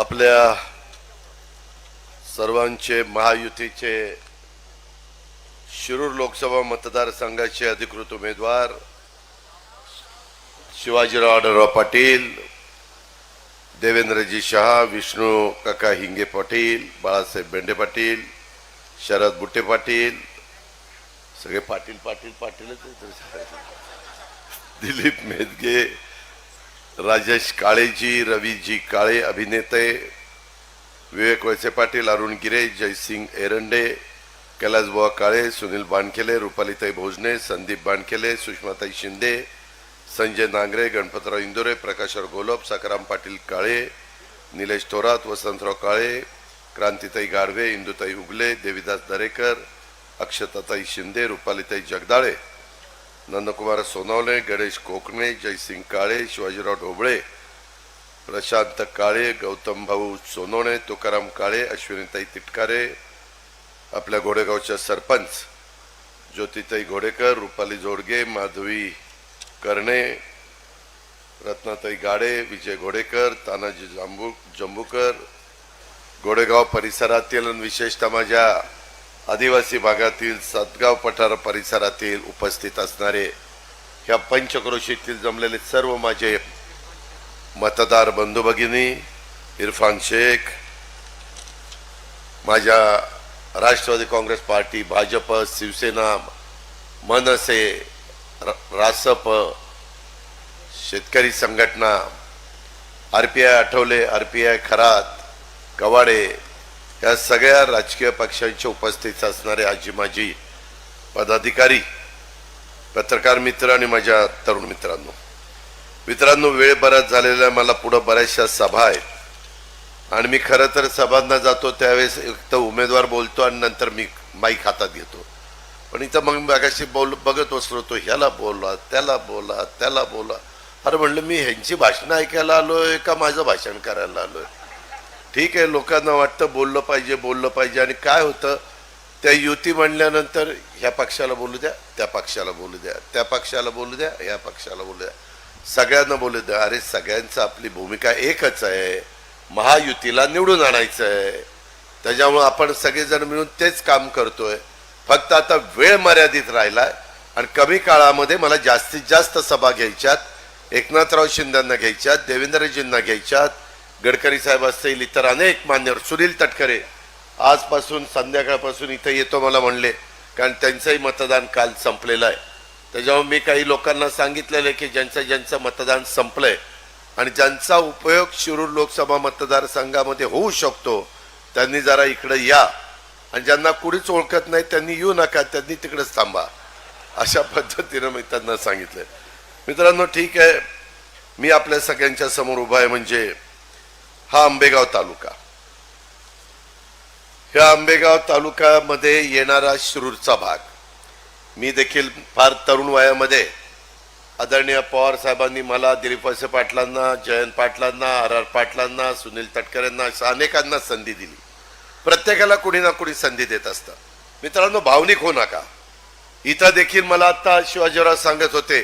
आपल्या सर्वांचे महायुतीचे शिरूर लोकसभा मतदारसंघाचे अधिकृत उमेदवार शिवाजीराव आढळराव पाटील देवेंद्रजी शहा विष्णू काका हिंगे पाटील बाळासाहेब बेंडे पाटील शरद बुट्टे पाटील सगळे पाटील पाटील पाटीलच आहेत. दिलीप मेदगे राजेश काळेजी रवीजी काळे अभिनेते विवेक वळसे पाटील अरुण गिरे जयसिंग एरंडे कैलासबुवा काळे सुनील बानखेले रुपालीताई भोजने संदीप बानखेले सुषमाताई शिंदे संजय नांगरे गणपतराव इंदोरे प्रकाशराव गोलप सकाराम पाटील काळे निलेश थोरात वसंतराव काळे क्रांतिताई गाढवे इंदुताई उगले देविदास दरेकर अक्षताताई शिंदे रुपालीताई जगदाळे. नंदकुमार सोनवणे गणेश कोकणे जयसिंग काळे शिवाजीराव ढोबळे प्रशांत काळे गौतम भाऊ सोनवणे तुकाराम काळे अश्विनीताई तिटकारे आपल्या घोडेगावच्या सरपंच ज्योतिताई घोडेकर रुपाली जोडगे माधवी कर्णे रत्नाताई गाडे विजय घोडेकर तानाजी जांबू जंबूकर घोडेगाव परिसरातील विशेषतः माझ्या आदिवासी भागातील सातगाव पठार परिसरातील उपस्थित असणारे ह्या पंचक्रोशीतील जमलेले सर्व माझे मतदार बंधू भगिनी इरफान शेख माझ्या Rashtrawadi Congress Party Bhajap Shivsena Manase Rasap Shetkari Sanghatana R P I Athawale R P I Kharat Kawade या सगळ्या राजकीय पक्षांच्या उपस्थित असणारे आजी माजी पदाधिकारी पत्रकार मित्र आणि माझ्या तरुण मित्रांनो. मित्रांनो वेळ बराच झालेला मला पुढं बऱ्याचशा सभा आहेत. आणि मी खरं तर सभांना जातो त्यावेळेस एक तर उमेदवार बोलतो आणि नंतर मी माईक हातात घेतो. पण इथं मग मागाशी बोल बघत असलो तो ह्याला बोला त्याला बोला त्याला बोला. अरे म्हणलं मी ह्यांची भाषणं ऐकायला आलोय का माझं भाषण करायला आलोय? ठीक आहे लोकांना वाटतं बोललं पाहिजे बोललं पाहिजे. आणि काय होतं त्या युती म्हणल्यानंतर ह्या पक्षाला बोलू द्या त्या पक्षाला बोलू द्या त्या पक्षाला बोलू द्या ह्या पक्षाला बोलू द्या. सगळ्यांना बोलू द्या. अरे सगळ्यांचं आपली भूमिका एकच आहे. महायुतीला निवडून आणायचं आहे. त्याच्यामुळं आपण सगळेजण मिळून तेच काम करतोय. फक्त आता वेळ मर्यादित राहिलाय. आणि कमी काळामध्ये मला जास्तीत जास्त सभा घ्यायच्यात. एकनाथराव शिंद्यांना घ्यायच्यात देवेंद्रजींना घ्यायच्यात. गडकरी साहेब असतील इतर अनेक मान्यवर सुनील तटकरे आजपासून संध्याकाळपासून इथं येतो मला म्हणले कारण त्यांचंही मतदान काल संपलेलं आहे. त्याच्यामुळे मी काही लोकांना सांगितलेलं आहे की ज्यांचं ज्यांचं मतदान संपलंय आणि ज्यांचा उपयोग शिरूर लोकसभा मतदारसंघामध्ये होऊ शकतो त्यांनी जरा इकडं या. आणि ज्यांना कुणीच ओळखत नाही त्यांनी येऊ नका त्यांनी तिकडेच थांबा. अशा पद्धतीनं मी त्यांना सांगितलं मित्रांनो ठीक आहे. मी आपल्या सगळ्यांच्या समोर उभा आहे म्हणजे हा आंबेगाव तालुका. ह्या आंबेगाव तालुक्यामध्ये येणारा शिरूरचा भाग. मी देखील फार तरुण वयामध्ये आदरणीय पवार साहेबांनी मला दिलीप वळसे पाटलांना जयंत पाटलांना आर आर पाटलांना सुनील तटकरेंना अशा अनेकांना संधी दिली. प्रत्येकाला कुणी ना कुणी संधी देत असतं. मित्रांनो भावनिक हो नका. इथं देखील मला आत्ता शिवाजीराव सांगत होते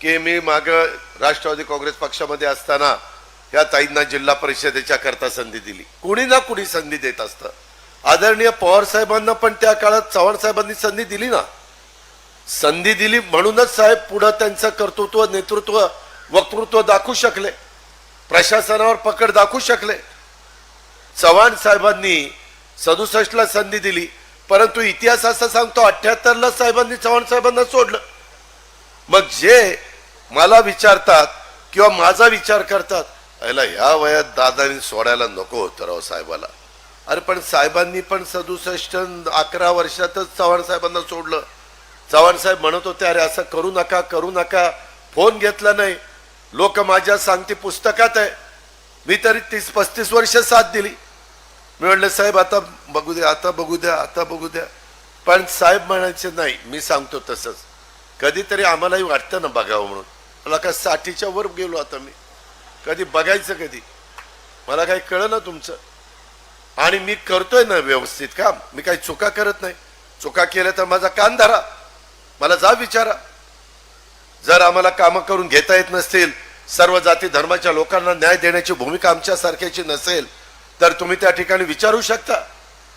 की मी मागं राष्ट्रवादी काँग्रेस पक्षामध्ये असताना या ताईंना जिल्हा परिषदेच्या करता संधी दिली. कुणी ना कुणी संधी देत असतं. आदरणीय पवार साहेबांना पण त्या काळात चव्हाण साहेबांनी संधी दिली ना. संधी दिली म्हणूनच साहेब पुढं त्यांचं कर्तृत्व नेतृत्व वक्तृत्व दाखवू शकले. प्रशासनावर पकड दाखवू शकले. चव्हाण साहेबांनी सदुसष्टला संधी दिली. परंतु इतिहास असा सांगतो अठ्ठ्याहत्तरला साहेबांनी चव्हाण साहेबांना सोडलं. मग जे मला विचारतात किंवा माझा विचार करतात याला ह्या वयात दादानी सोडायला नको होतं राव साहेबाला. अरे पण साहेबांनी पण सदुसष्ट अकरा वर्षातच चव्हाण साहेबांना सोडलं. चव्हाण साहेब म्हणत होते अरे असं करू नका करू नका. फोन घेतला नाही. लोक माझ्या सांगते पुस्तकात आहे. मी तरी तीस पस्तीस वर्ष साथ दिली. मी म्हणलं साहेब आता बघू द्या आता बघू द्या आता बघू द्या. पण साहेब म्हणायचे नाही मी सांगतो तसंच. कधीतरी आम्हालाही वाटतं ना बघावं म्हणून. मला काय साठीच्या वर गेलो आता मी. कधी बघायचं कधी. मला काही कळलं तुमचं. आणि मी करतोय ना व्यवस्थित काम. मी काही चुका करत नाही. चुका केल्या तर माझा कान धरा. मला जा विचारा. जर आम्हाला कामं करून घेता येत नसतील सर्व जाती धर्माच्या लोकांना न्याय देण्याची भूमिका आमच्या सारख्याची नसेल तर तुम्ही त्या ठिकाणी विचारू शकता.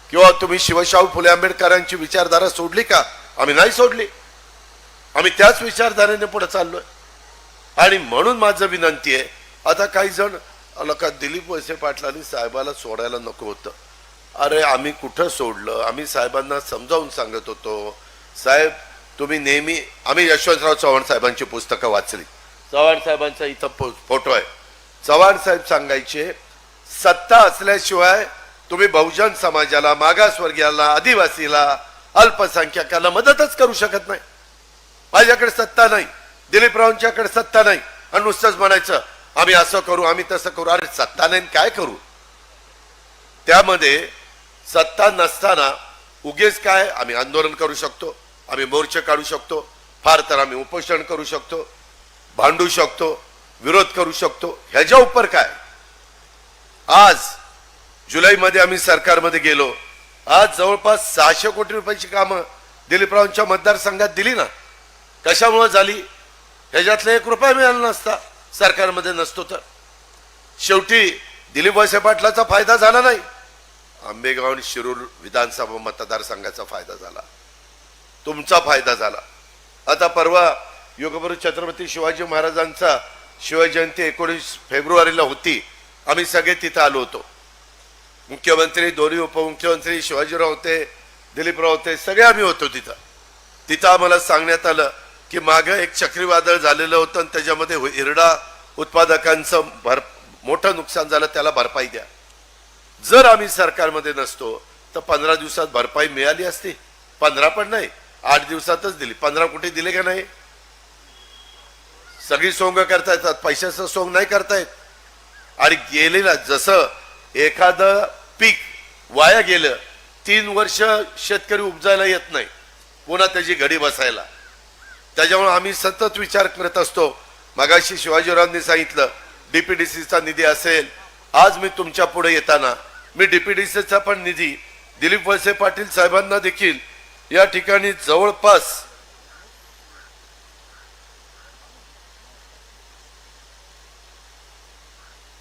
किंवा तुम्ही शिवशाहू फुले आंबेडकरांची विचारधारा सोडली का? आम्ही नाही सोडली. आम्ही त्याच विचारधारेने पुढे चाललोय. आणि म्हणून माझं विनंती आहे आता काही जण आलं दिलीप वळसे पाटलांनी साहेबाला सोडायला नको होतं. अरे आम्ही कुठं सोडलं? आम्ही साहेबांना समजावून सांगत होतो. साहेब तुम्ही नेहमी आम्ही यशवंतराव चव्हाण साहेबांची पुस्तकं वाचली. चव्हाण साहेबांचा इथं फो- फोटो आहे. चव्हाण साहेब सांगायचे सत्ता असल्याशिवाय तुम्ही बहुजन समाजाला मागासवर्गीयाला आदिवासीला अल्पसंख्याकाला मदतच करू शकत नाही. माझ्याकडे सत्ता नाही. दिलीपरावांच्याकडे सत्ता नाही. आणि नुसतंच म्हणायचं आम्ही असं करू आम्ही तसं करू. अरे सत्ता नाही काय करू? त्यामध्ये सत्ता नसताना उगेच काय? आम्ही आंदोलन करू शकतो आम्ही मोर्चे काढू शकतो फार तर आम्ही उपोषण करू शकतो भांडू शकतो विरोध करू शकतो. ह्याच्या उपर काय? आज जुलैमध्ये आम्ही सरकारमध्ये गेलो. आज जवळपास सहाशे कोटी रुपयाची कामं दिलीपरावांच्या मतदारसंघात दिली ना? कशामुळे झाली? ह्याच्यातला एक रुपया मिळाला नसता. सरकारमध्ये नसतो तर. शेवटी दिलीप वळसे पाटलाचा फायदा झाला नाही. आंबेगाव आणि शिरूर विधानसभा मतदारसंघाचा फायदा झाला. तुमचा फायदा झाला. आता परवा योगगुरु छत्रपती शिवाजी महाराजांचा शिवजयंती एकोणीस फेब्रुवारीला होती. आम्ही सगळे तिथं आलो होतो. मुख्यमंत्री दोन्ही उपमुख्यमंत्री शिवाजीराव होते दिलीपराव होते सगळे आम्ही होतो तिथं. तिथं आम्हाला सांगण्यात आलं की मागं एक चक्रीवादळ झालेलं होतं आणि त्याच्यामध्ये हो- हिरडा उत्पादकांचं भर मोठं नुकसान झालं त्याला भरपाई द्या. जर आम्ही सरकारमध्ये नसतो तर पंधरा दिवसात भरपाई मिळाली असती. पंधरा पण नाही आठ दिवसातच दिली. पंधरा कुठे दिले का नाही? सगळी सोंग करता येतात पैशाचं सोंग नाही करता येत आणि गेलेला जसं एखादं पीक वाया गेलं तीन वर्ष शेतकरी उपजायला येत नाही. पुन्हा त्याची घडी बसायला. त्याच्यामुळे आम्ही सतत विचार करत असतो. मगाशी शिवाजीरावांनी सांगितलं डीपीडीसीचा निधी असेल आज मी तुमच्यापुढे येताना मी डीपीडीसीचा पण निधी दिलीप वळसे पाटील साहेबांना देखील या ठिकाणी जवळपास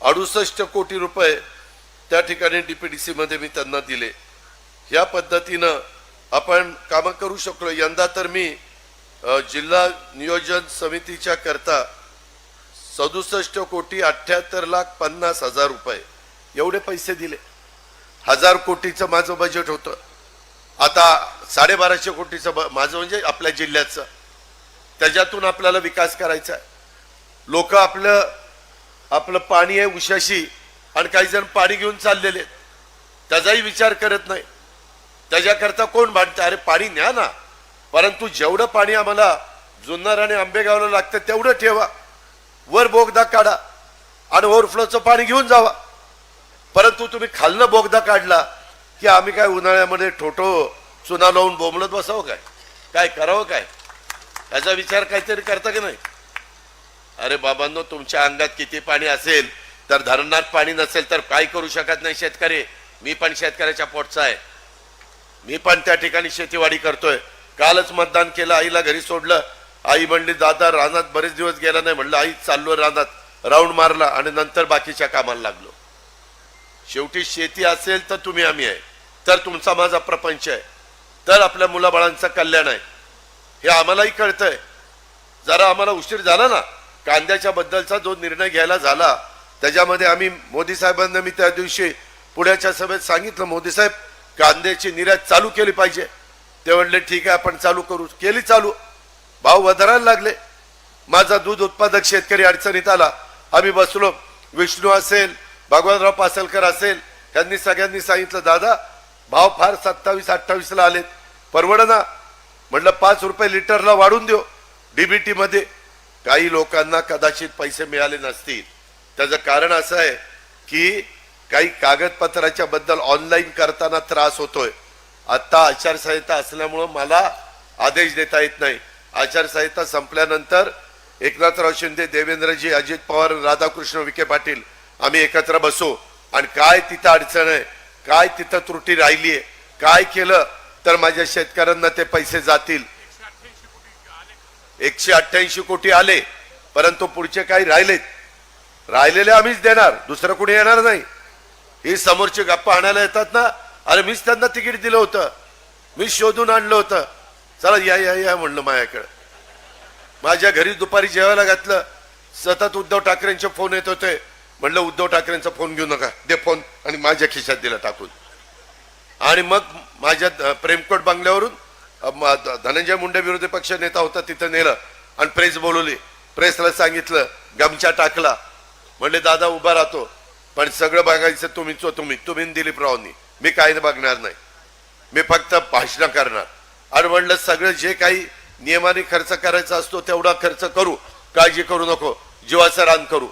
अडुसष्ट कोटी रुपये त्या ठिकाणी डीपीडीसी मध्ये मी त्यांना दिले. या पद्धतीनं आपण कामं करू शकलो. यंदा तर मी जिल्हा नियोजन समितीच्या करता सदुसष्ट कोटी अठ्याहत्तर लाख पन्नास हजार रुपये. एवढे पैसे दिले. हजार कोटीचं माझं बजेट होतं. आता साडेबाराशे कोटीचं ब- माझं म्हणजे आपल्या जिल्ह्याचं. त्याच्यातून आपल्याला विकास करायचा आहे. लोक आपलं आपलं पाणी आहे उशाशी आणि काही जण पाणी घेऊन चाललेले आहेत. त्याचाही विचार करत नाही. त्याच्याकरता कोण भांडतं? अरे पाणी न्या ना. परंतु जेवढं पाणी आम्हाला जुन्नर आणि आंबेगावला लागतं तेवढं ठेवा. वर बोगदा काढा आणि ओव्हरफ्लोचं पाणी घेऊन जावा. परंतु तुम्ही खालनं बोगदा काढला की आम्ही काय उन्हाळ्यामध्ये ठोठो चुना लावून बोंबलत बसावं काय? काय करावं काय? याचा विचार काहीतरी करता की नाही? अरे बाबांनो तुमच्या अंगात किती पाणी असेल तर धरणात पाणी नसेल तर काय करू शकत नाही शेतकरी. मी पण शेतकऱ्याच्या पोटचा आहे. मी पण त्या ठिकाणी शेतीवाडी करतोय. कालच मतदान केलं आईला घरी सोडलं. आई म्हणली दादा रानात बरेच दिवस गेला नाही. म्हणलं आई चाललो रानात. राऊंड मारला आणि नंतर बाकीच्या कामाला लागलो. शेवटी शेती असेल तर तुम्ही आम्ही आहे. तर तुमचा माझा प्रपंच आहे. तर आपल्या मुलाबाळांचं कल्याण आहे. हे आम्हालाही कळतंय. जरा आम्हाला उशीर झाला ना? कांद्याच्या बद्दलचा जो निर्णय घ्यायला झाला त्याच्यामध्ये आम्ही मोदी साहेबांना मी त्या दिवशी पुण्याच्या सभेत सांगितलं मोदी साहेब कांद्याची निर्यात चालू केली पाहिजे. ते म्हणले ठीक आहे आपण चालू करू. केली चालू. भाव वधारायला लागले. माझा दूध उत्पादक शेतकरी अडचणीत आला. आम्ही बसलो. विष्णू असेल भगवानराव पासलकर असेल त्यांनी सगळ्यांनी सांगितलं दादा भाव फार सत्तावीस अठ्ठावीसला आलेत. परवड ना. म्हटलं पाच रुपये लिटरला वाढून देऊ. डीबीटी मध्ये काही लोकांना कदाचित पैसे मिळाले नसतील. त्याचं कारण असं आहे की काही कागदपत्राच्या बद्दल ऑनलाईन करताना त्रास होतोय. आता आचारसंहिता असल्यामुळं मला आदेश देता येत नाही. आचारसंहिता संपल्यानंतर एकनाथराव शिंदे देवेंद्रजी अजित पवार राधाकृष्ण विखे पाटील आम्ही एकत्र बसू. आणि काय तिथं अडचण आहे काय तिथं त्रुटी राहिलीये काय केलं तर माझ्या शेतकऱ्यांना ते पैसे जातील. एकशे अठ्ठ्याऐंशी कोटी आले परंतु पुढचे काही राहिलेत. राहिलेले आम्हीच देणार दुसरं कुणी येणार नाही. ही समोरची गप्पा आणायला येतात ना अरे मीच त्यांना तिकीट दिलं होतं. मी शोधून आणलं होतं. चला या या या म्हणलं माझ्याकडे. माझ्या घरी दुपारी जेवायला घातलं. सतत उद्धव ठाकरेंचे फोन येत होते. म्हणलं उद्धव ठाकरेंचा फोन घेऊ नका. दे फोन आणि माझ्या खिशात दिला टाकून. आणि मग माझ्या प्रेमकोट बंगल्यावरून धनंजय मुंडे विरोधी पक्ष नेता होता तिथं नेलं. आणि प्रेस बोलवली. प्रेसला सांगितलं गमछा टाकला. म्हणले दादा उभा राहतो. पण सगळं बघायचं तुम्हीच हो, तुम्ही. तुम्ही दिलीप रावनी मी काही बघणार नाही. मी फक्त भाषणं करणार. आणि म्हणलं सगळं जे काही नियमाने खर्च करायचा असतो तेवढा खर्च करू. काळजी करू नको. जीवाचं रान करू.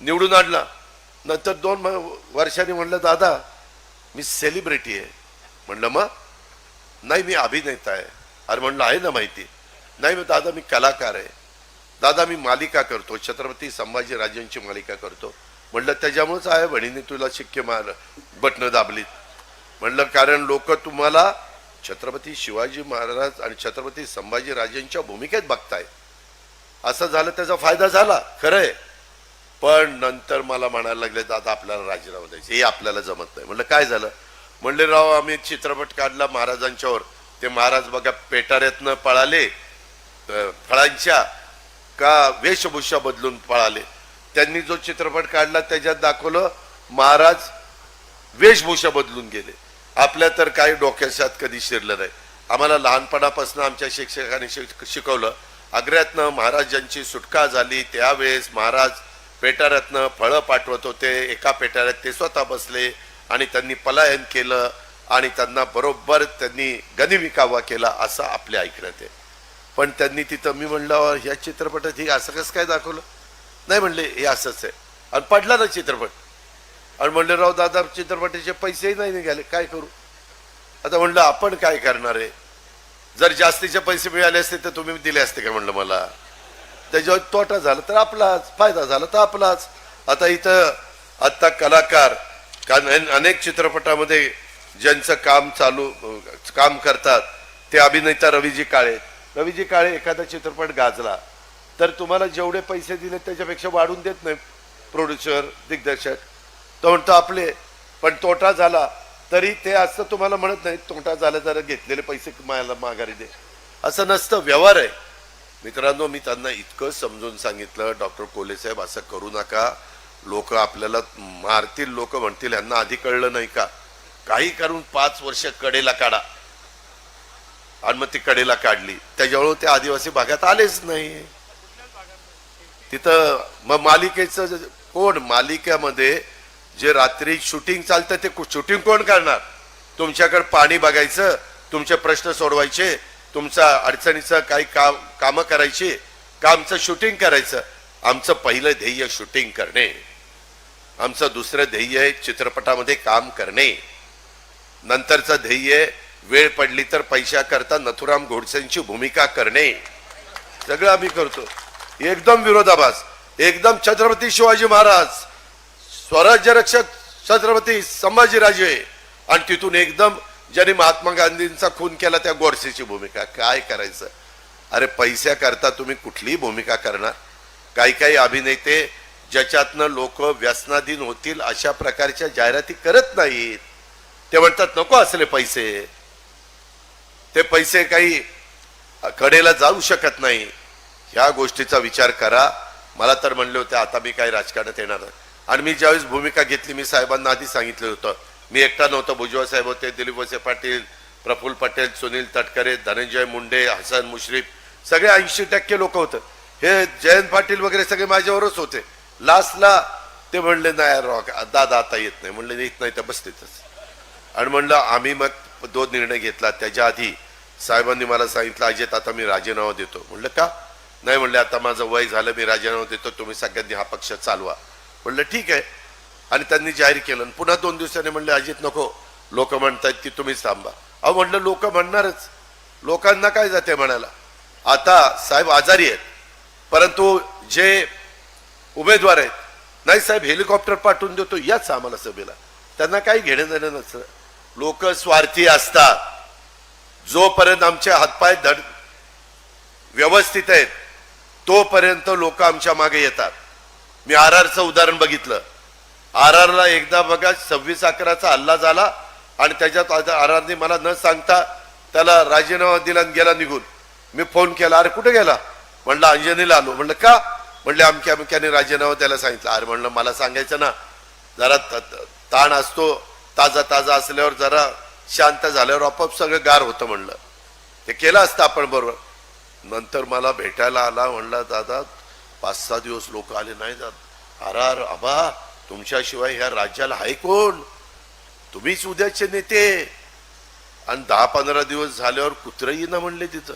निवडून आणला. नंतर दोन म- वर्षांनी म्हणलं दादा मी सेलिब्रिटी आहे. म्हणलं मग? नाही मी अभिनेता आहे. अरे म्हणलं आहे ना माहिती. नाही मग दादा मी कलाकार आहे. दादा मी मालिका करतो. छत्रपती संभाजी राजांची मालिका करतो. म्हणलं त्याच्यामुळेच आहे बहिणीने तुला शिक्के मार बटणं दाबलीत. म्हणलं कारण लोक तुम्हाला छत्रपती शिवाजी महाराज आणि छत्रपती संभाजी राजेंच्या भूमिकेत बघताय. असं झालं त्याचा फायदा झाला खरंय. पण नंतर मला म्हणायला लागले दादा आपल्याला राजीनामा द्यायचे हे आपल्याला जमत नाही. म्हणलं काय झालं? म्हणले राव आम्ही चित्रपट काढला महाराजांच्यावर. ते महाराज बघा पेटाऱ्यातनं पळाले फळांच्या का वेशभूषा बदलून पळाले. त्यांनी जो चित्रपट काढला त्याच्यात दाखवलं महाराज वेशभूषा बदलून गेले. आपल्या तर काही डोक्याशात कधी शिरलं नाही. आम्हाला लहानपणापासून आमच्या शिक्षकांनी शिक- शिकवलं आग्र्यातनं महाराजांची सुटका झाली त्यावेळेस महाराज पेटाऱ्यातनं फळं पाठवत होते एका पेटाऱ्यात ते स्वतः बसले आणि त्यांनी पलायन केलं आणि त्यांना बरोबर त्यांनी गनिविकावा केला असं आपल्या ऐकण्यात आहे पण त्यांनी तिथं मी म्हणलं ह्या चित्रपटात ही असं कसं काय दाखवलं? नाही म्हणले हे असंच आहे. आणि पडला ना चित्रपट. आणि म्हणलं राव दादा चित्रपटाचे पैसेही नाही निघाले काय करू? आता म्हणलं आपण काय करणार आहे? जर जास्तीचे पैसे मिळाले असते तर तुम्ही दिले असते का? म्हणलं मला. त्याच्यावर तोटा झाला तर आपलाच फायदा झाला तर आपलाच. आता इथं आत्ता कलाकार कारण अनेक चित्रपटामध्ये ज्यांचं काम चालू काम करतात ते अभिनेता रवीजी काळे. रवीजी काळे एखादा चित्रपट गाजला तर तुम्हाला जेवढे पैसे दिले त्याच्यापेक्षा वाढून देत नाही प्रोड्युसर दिग्दर्शक. तो म्हणतो आपले पण तोटा झाला तरी ते असं तुम्हाला म्हणत नाही तोटा झाला जरा घेतलेले पैसे मला माघारी दे. असं नसतं व्यवहार आहे. मित्रांनो मी त्यांना इतकं समजून सांगितलं डॉक्टर कोले साहेब असं करू नका. लोक आपल्याला मारतील लोक म्हणतील यांना आधी कळलं नाही का? काही करून पाच वर्ष कडेला काढा. आणि मग ती कडेला काढली. त्याच्यामुळे ते आदिवासी भागात आलेच नाही. तिथं मग मालिकेचं कोण? मालिकेमध्ये जे रात्री शूटिंग चालतं ते शूटिंग कोण करणार? तुमच्याकडे पाणी बघायचं तुमचे प्रश्न सोडवायचे तुमचा अडचणीचं काही काम कामं करायची का आमचं शूटिंग करायचं? आमचं पहिलं ध्येय शूटिंग करणे. आमचं दुसरं ध्येय चित्रपटामध्ये काम करणे. नंतरचं ध्येय वेळ पडली तर पैशाकरता नथुराम घोडसेंची भूमिका करणे. सगळं आम्ही करतो. एकदम विरोधाभास. एकदम छत्रपती शिवाजी महाराज. स्वराज्य रक्षक छत्रपती संभाजीराजे आणि तिथून एकदम ज्यांनी महात्मा गांधींचा खून केला त्या गोडसेची भूमिका. काय करायचं? अरे पैशाकरता तुम्ही कुठलीही भूमिका करणार. काही काही अभिनेते ज्याच्यातनं लोक व्यसनाधीन होतील अशा प्रकारच्या जाहिराती करत नाहीत. ते म्हणतात नको असले पैसे. ते पैसे काही कडेला जाऊ शकत नाही. ह्या गोष्टीचा विचार करा. मला तर म्हणले होते आता मी काही राजकारणात येणार नाही. आणि मी ज्यावेळेस भूमिका घेतली मी साहेबांना आधी सांगितलं होतं. मी एकटा नव्हतं भुजबळ साहेब होते दिलीप वसे पाटील प्रफुल्ल पटेल सुनील तटकरे धनंजय मुंडे हसन मुश्रीफ सगळे ऐंशी टक्के लोक होतं. हे जयंत पाटील वगैरे सगळे माझ्यावरच होते. लास्टला ते म्हणले नाही रॉक दादा आता येत नाही. म्हणले येत नाही तर बस तिथंच आणि म्हणलं आम्ही मग दोन निर्णय घेतला त्याच्या आधी साहेबांनी मला सांगितलं अजित आता मी राजीनामा देतो. म्हणलं का? नाही म्हणले आता माझं वय झालं मी राजीनामा देतो तुम्ही सगळ्यांनी हा पक्ष चालवा. म्हणलं ठीक आहे. आणि त्यांनी जाहीर केलं. आणि पुन्हा दोन दिवसांनी म्हणले अजित नको. लोक म्हणतायत की तुम्हीच थांबा. अहो म्हणलं लोक म्हणणारच. लोकांना काय जाते म्हणायला? आता साहेब आजारी आहेत. परंतु जे उमेदवार आहेत नाही साहेब हेलिकॉप्टर पाठवून देतो याच आम्हाला सभेला. त्यांना काही घेणं देणं नसतं. लोक स्वार्थी असतात. जोपर्यंत आमचे हातपाय धड व्यवस्थित आहेत तोपर्यंत लोक आमच्या मागे येतात. मी आर आरचं उदाहरण बघितलं. आर आरला एकदा बघा सव्वीस अकराचा हल्ला झाला आणि त्याच्यात आर आरने मला न सांगता त्याला राजीनामा दिला आणि गेला निघून. मी फोन केला अरे कुठे गेला? म्हणलं अंजनीला आलो. म्हणलं का? म्हणले अमक्या अमक्याने राजीनामा त्याला सांगितलं. अरे म्हणलं मला सांगायचं ना जरा त- ताण असतो ताजा ताजा असल्यावर जरा शांत झाल्यावर आपोआप सगळं गार होतं म्हणलं. ते केलं असतं आपण बरोबर. नंतर मला भेटायला आला म्हणला दादा पाच सहा दिवस लोक आले नाही जात. अरे आबा तुमच्याशिवाय ह्या राज्याला आहे कोण? तुम्हीच उद्याचे नेते. आणि दहा पंधरा दिवस झाल्यावर कुत्रही ना म्हणले तिथं.